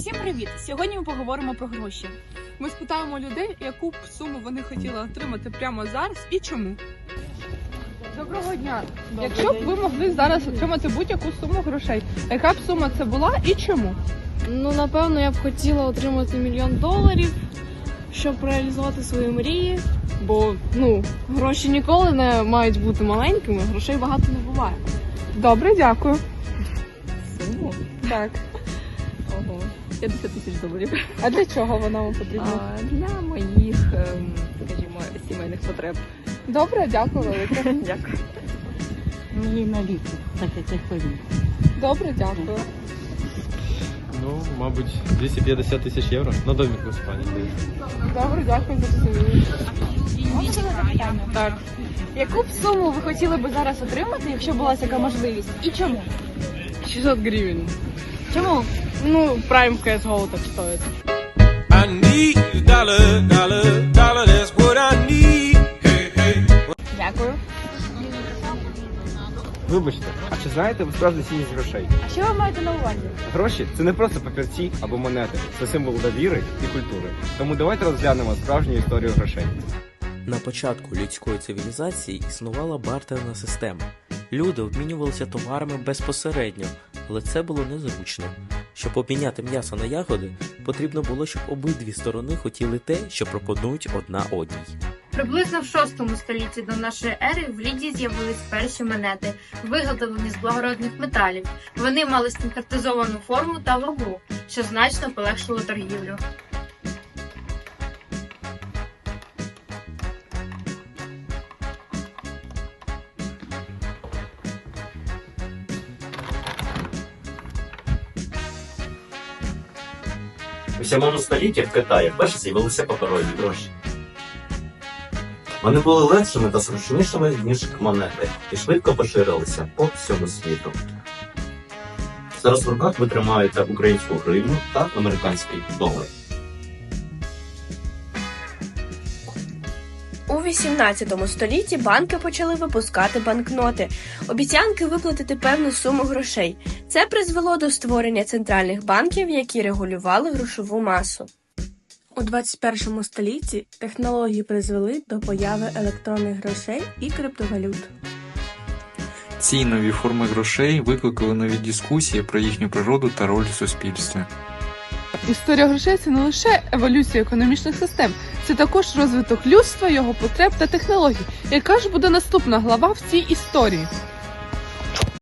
Усім привіт! Сьогодні ми поговоримо про гроші. Ми спитаємо людей, яку б суму вони хотіли отримати прямо зараз і чому. Доброго дня! Якщо б ви могли зараз отримати будь-яку суму грошей, яка б сума це була і чому? Ну, напевно, я б хотіла отримати мільйон доларів, щоб реалізувати свої мрії. Бо ну, гроші ніколи не мають бути маленькими, грошей багато не буває. Добре, дякую. Суму? Так. Ого. 50 тисяч доларів. А для чого вона вам потрібна? А, для моїх, ем, скажімо, сімейних потреб. Добре, дякую велике. Дякую. Мені на ліки, так як я хворію. Добре, дякую. Ну, мабуть, 250 тисяч євро на домик в Іспанії. Добре, дякую за розуміння. Так. Яку б суму ви хотіли би зараз отримати, якщо була така можливість? І чому? 600 гривень. Чому? Ну, Prime CSGO так стоїть. I need a dollar, dollar, dollar, that's what I need. Hey, hey. Дякую. Вибачте, а чи знаєте ви справжню цінність грошей? А що ви маєте на увазі? Гроші це не просто папірці або монети, це символ довіри і культури. Тому давайте розглянемо справжню історію грошей. На початку людської цивілізації існувала бартерна система. Люди обмінювалися товарами безпосередньо, але це було незручно. Щоб обміняти м'ясо на ягоди, потрібно було, щоб обидві сторони хотіли те, що пропонують одна одній. Приблизно в 6 столітті до нашої ери в Ліді з'явились перші монети, виготовлені з благородних металів. Вони мали стандартизовану форму та вагу, що значно полегшило торгівлю. У 7 столітті в Китаї вперше з'явилися паперові гроші. Вони були легшими та зручнішими, ніж монети, і швидко поширилися по всьому світу. Зараз в руках ви тримаєте українську гривню та американський долар. 18 столітті банки почали випускати банкноти, обіцянки виплатити певну суму грошей. Це призвело до створення центральних банків, які регулювали грошову масу. У 21 столітті технології призвели до появи електронних грошей і криптовалют. Ці нові форми грошей викликали нові дискусії про їхню природу та роль в суспільстві. Історія грошей це не лише еволюція економічних систем, це також розвиток людства, його потреб та технологій. Яка ж буде наступна глава в цій історії?